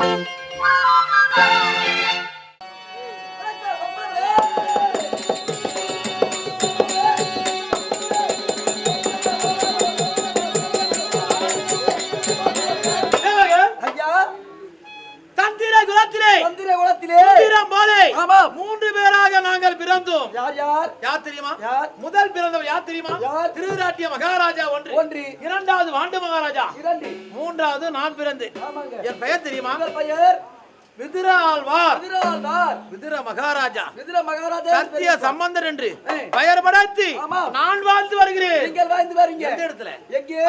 Thank you. குலத்திலே மந்திர குலத்திலே. தந்திரம் போலே ஆமாம். மூன்று பேராக நாங்கள் பிறந்தோம். யார் யார்? யார் தெரியுமா? யார்? முதல் பிறந்தவர் யார் தெரியுமா? யார்? திருவிராட்டிய மகாராஜா ஒன்று. ஒன்று. இரண்டாவது வாண்டு மகாராஜா. இரண்டு. மூன்றாவது நான் பிறந்து ஆமாங்க. என் பெயர் தெரியுமா? பெயர்? விதிராழ்வார் விதிர மகாராஜா. விதிர மகாராஜா. சத்திய சம்பந்தர் என்று. பெயர் படைத்து. நான் வாழ்ந்து வருகிறேன். நீங்கள் வாழ்ந்து வரீங்க. எந்த இடத்துல? எங்கே?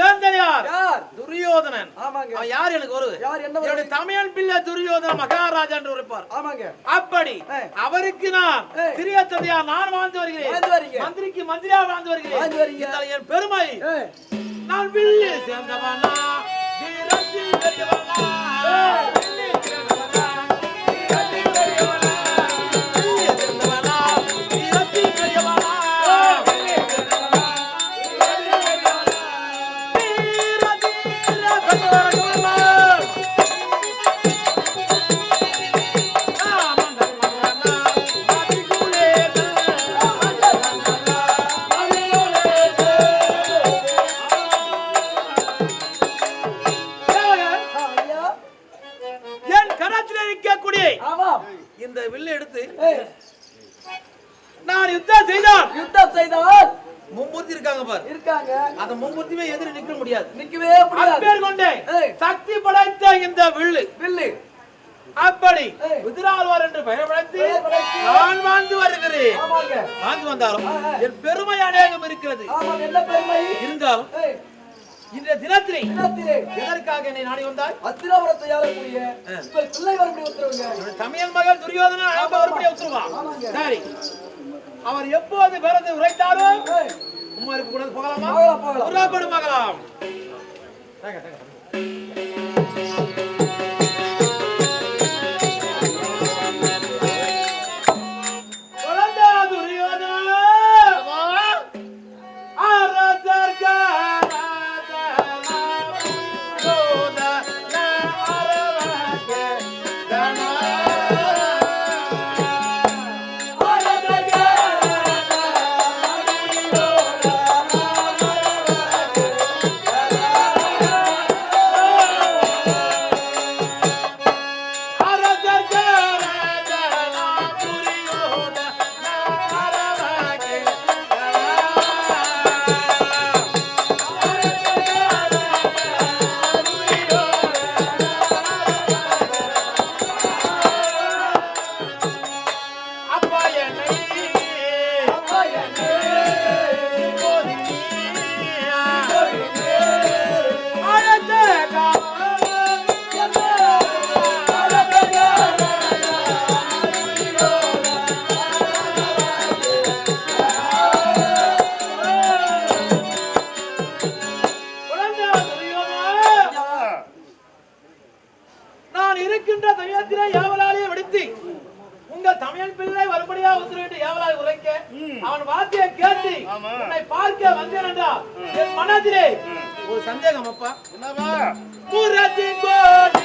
வேந்தன் யார்? யார்? துரியோதனன். ஆமாங்க. அவன் யார் எனக்கு ஒரு? யார்? என்ன என்னுடைய தமிழ் பிள்ளை துரியோதன மகாராஜா என்று இருப்பார் ஆமாங்க. அப்படி. அவருக்கு நான். சிறிய தந்தையா நான் வாழ்ந்து வருகிறேன். மந்திரிக்கு மந்திரியா வாழ்ந்து வருகிறேன். என் பெருமை. நான் வில்லு சேர்ந்தவனா? வீரத்தில் பெரியவனா வில்லு எடுத்து. நான் யுத்தம் செய்தான் யுத்தம் செய்தால் மும்மூர்த்தி இருக்காங்க பாரு. இருக்காங்க. அந்த மும்மூர்த்தியுமே எதிர நிக்க முடியாது. நிக்கவே முடியாது. அப்பேர் கொண்டே. சக்தி படைத்த இந்த வில்லு. வில்லு. அப்படி. குதிராழ்வார் என்று பெயர் படைத்து நான் வாழ்ந்து வருகிறேன். வாழ்ந்து வந்தாலும். என் பெருமை அநேகம் இருக்கிறது. ஆமாம் என்ன பெருமை? இருந்தாலும் இன்றைய தினத்திலே தினத்திலே எதற்காக என்னை நாடி வந்தாய்? அத்திராபுரத்தை ஆளக்கூடிய உங்கள் பிள்ளை வரக்கூடிய உத்தரவுங்க துரியோதனன் அழைப்ப வரும்படியா உத்தரவா. சரி. அவர் எப்போது பிறந்து உரைத்தாரோ? உமாருக்கு கூட போகலாமா? போகலாம், போகலாம். புறாப்படும் மகளாம். உத்தரவிட்டு யாவலால் உரைக்க அவன் வார்த்தையை கேட்டு உன்னை பார்க்க வந்தேன் என்றால் என் மனதிலே ஒரு சந்தேகம் அப்பா. புரட்சி கோடி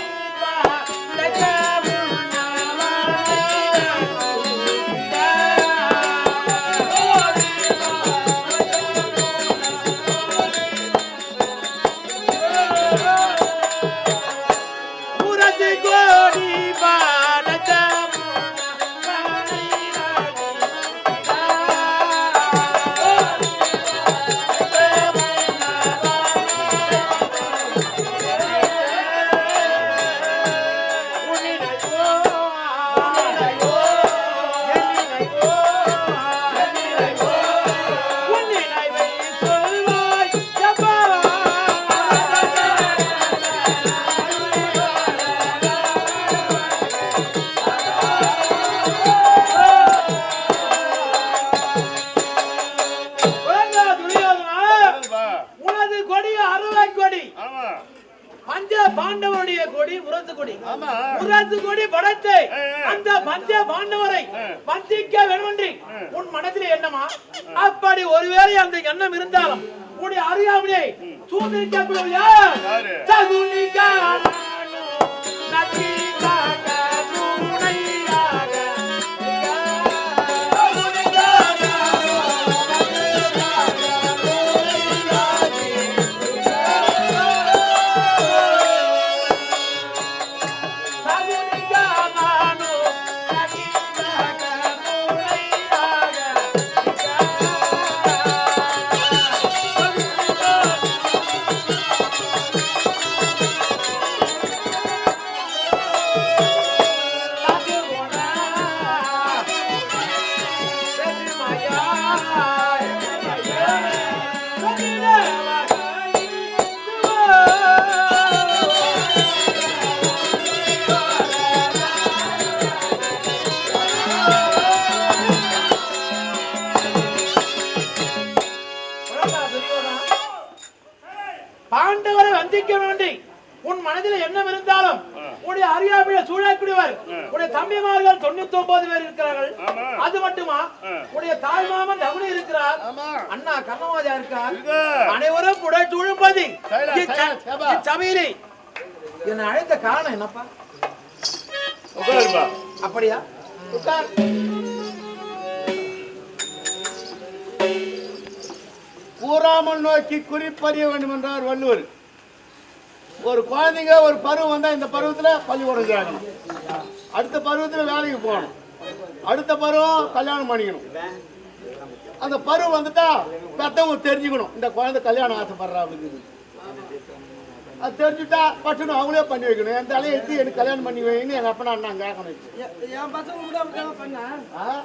மத்திய பாண்டவரை? வஞ்சிக்க வேணுமென்றி. உன் மனதில் என்னமா அப்படி ஒருவேளை அந்த எண்ணம் இருந்தாலும் உன்னுடைய அறியாமையை சூழ்நிலை சகுனிகா. சூழக்கூடியவர் உடைய தம்பிமார்கள் தொண்ணூத்தி ஒன்பது பேர் இருக்கிறார்கள். அது மட்டுமா? உடைய தாய் மாமன் தகுனி இருக்கிறார். அண்ணா கர்ணவாஜா இருக்கார். அனைவரும் உடை சூழும்பதி சைலா, சைலா, சேபா. சமையலி என்னை அழைத்த காரணம் என்னப்பா? அப்படியா? உட்கார். கூறாமல் நோக்கி குறிப்பறிய வேண்டும் என்றார் வள்ளுவர். ஒரு குழந்தைங்க ஒரு பருவம் வந்தா இந்த பருவத்துல பள்ளிக்கூடம் சேரணும் அடுத்த பருவத்துல வேலைக்கு போகணும். அடுத்த பருவம் கல்யாணம் பண்ணிக்கணும். அந்த பருவம் வந்துட்டா பெத்தவங்க தெரிஞ்சுக்கணும். இந்த குழந்தை கல்யாணம் ஆசைப்படுறா அப்படின்னு. அது தெரிஞ்சுட்டா பட்டுன்னு அவங்களே பண்ணி வைக்கணும். என் தலையை எடுத்து எனக்கு கல்யாணம் பண்ணி வைன்னு எங்க அப்பனா அண்ணா கேட்கணும். என் பசங்க கூட ஆ?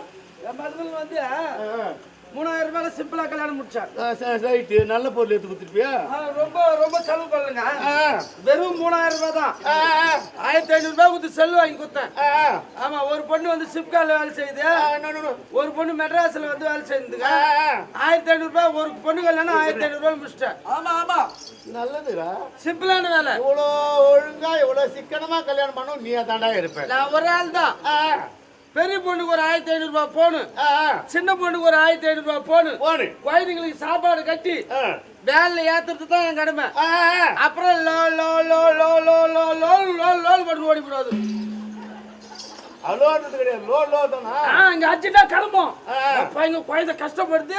என் பசங்க வந்து மூணாயிரம் ரூபாயில சிம்பிளா கல்யாணம் முடிச்சான் ஆ, சரி, ரைட்டு. நல்ல பொருள் எடுத்து கொடுத்துருப்பியா? ரொம்ப ரொம்ப செலவு பண்ணலங்க வெறும் மூணாயிரம் ரூபாய் தான். ஆயிரத்தி ஐநூறு ரூபாய் கொடுத்து செல் வாங்கி கொடுத்தேன். ஆமா ஒரு பொண்ணு வந்து சிப்கால வேலை செய்யுது. ஒரு பொண்ணு மெட்ராஸ்ல வந்து வேலை செய்யுதுங்க. ஆயிரத்தி ஐநூறு ரூபாய் ஒரு பொண்ணு கல்யாணம் ஆயிரத்தி ஐநூறு ரூபாய் முடிச்சிட்டேன். ஆமா ஆமா. நல்லதுடா. சிம்பிளான வேலை. இவ்வளோ ஒழுங்கா இவ்வளோ சிக்கனமா கல்யாணம் பண்ணும் நீ தாண்டா இருப்ப. நான் ஒரு ஆள் தான். பெரிய பொண்ணுக்கு ஒரு ஆயிரத்தி ஐநூறு ரூபாய் போனு. சின்ன பொண்ணுக்கு ஒரு ஆயிரத்தி ஐநூறு ரூபாய் போனு. குழந்தைங்களுக்கு சாப்பாடு கட்டி வேலையில ஏத்துறது தான் என் கடமை. அப்புறம் லோ லோ லோ லோ லோ லோ லோ லோ லோ பண்ணி ஓடிவிடாது அலோன்றது கிடையாது. லோ லோ தானா? இங்க அடிச்சுட்டா கிளம்பும். அப்ப எங்க குழந்தை கஷ்டப்படுது.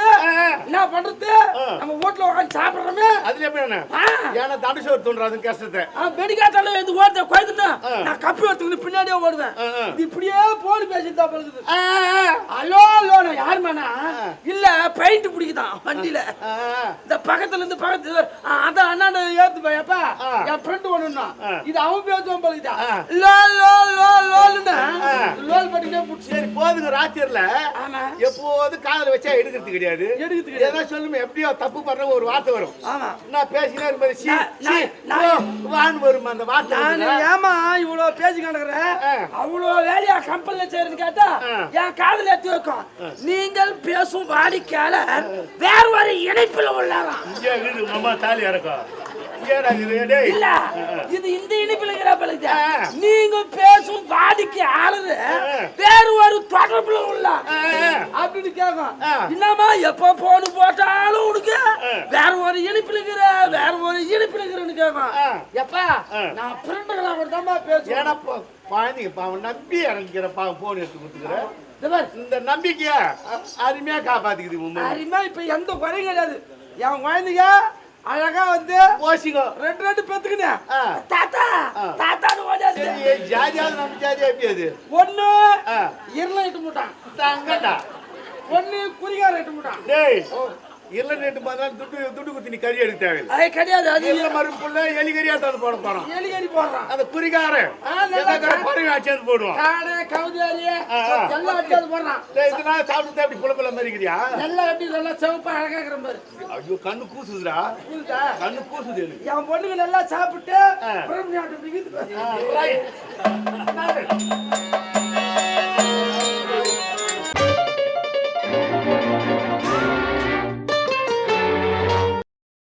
என்ன பண்றது. நம்ம வீட்டுல உட்காந்து சாப்பிடுறோமே. அதுல எப்படி என்ன. ஏன்னா தண்டு சோறு தோன்றாது கஷ்டத்தை. வெடிக்காத்தால இது ஓடுத குழந்தை ஆ. நான் கப்பி எடுத்துக்கிட்டு பின்னாடியே ஓடுவேன். இது இப்படியே போன் பேசிட்டு தான் பழகுது. ஹலோ ஹலோ நான் யார் மேனா பெயிண்ட் பிடிக்குதான் வண்டியில. இந்த பக்கத்துல இருந்து பக்கத்து அதான் அண்ணா ஏத்து ஆ. என் ஃப்ரெண்ட் ஒண்ணுன்னா ஆ. இது அவன் பேசுவான் பழகுதா ஆ. லோ லோ லோ லோல்னா. லோல் பண்ணிட்டே புடிச்சு சரி போதுங்க ராத்திரில எப்போது காதல வச்சா எடுக்கிறது கிடையாது எடுக்கிறது கிடையாது. ஏதோ சொல்லுமே எப்படியோ தப்பு பண்ற ஒரு வார்த்தை வரும் நான் பேசினே இருக்கும்போது சீ, வரும் அந்த வார்த்தை நான்? ஏமா இவ்வளவு பேசி கிடக்குறேன். அவ்வளவு வேலையா கம்பெனில செய்யறது கேட்டா. என் காதுல எத்தி வைக்கும் நீங்கள் பேசும் வாடிக்கையாளர் வேற ஒரு இணைப்பில் உள்ளாராம் இங்கே வீடு மாமா தாலி இறக்கும் இல்ல இது இந்த இருக்கிற ஆ. நீங்க பேசும் வாடிக்கையாளர் வேற ஒரு தொடர்புல உள்ள. அப்படின்னு கேட்கும் ஆ. என்னம்மா எப்ப போன் போட்டாலும் உனக்கு. வேற ஒரு இனிப்பில் இருக்கிற வேற ஒரு இனிப்பில் இருக்கிறன்னு கேட்கும். எப்பா. நான் ஃப்ரெண்டுகளா கூட தான் பேசுவேன் குழந்தைங்க பாவம் நம்பி இறங்கிக்கிற பாவம் போன் எடுத்து கொடுத்துக்கிறேன் இந்த நம்பிக்கைய அருமையா காப்பாத்திக்குது அருமையா இப்ப எந்த குறையும் கிடையாது. என் குழந்தைங்க அழகா வந்து ஓசிங்கோ. ரெண்டு ரெண்டு பெத்துக்கினேன் ஆ. தாத்தா ஓடியாச்சு சரி ஜாதியாவது நம்ம ஜாதியா எப்படி அது? ஒண்ணு. இருள இட்டு முட்டான். தங்கடா ஒண்ணு குறிகார இட்டு முட்டான். டேய். இல்ல ரேட்டு பார்த்தா துட்டு துட்டு குத்தி நீ கறி எடுக்க தேவையில்லை. அது கிடையாது அது இல்ல மறுப்புள்ள எலி கறியா தான் போட போறோம் எலி கறி போடுறான். அந்த குறிகாரன் நல்லா பறவை ஆச்சு போடுவான். காடை கவுதாரி. எல்லாம் அது போடுறான். டேய், இதனால சாப்பிட்டு அப்படி புல புல மாதிரி இருக்கிறியா எல்லாம் எப்படி நல்லா சிவப்பா அழகா இருக்கிற பாரு ஐயோ கண்ணு கூசுதுடா. கண்ணு கூசுது எனக்கு. என் பொண்ணுங்க நல்லா சாப்பிட்டு. பிரம்ம நாட்டு.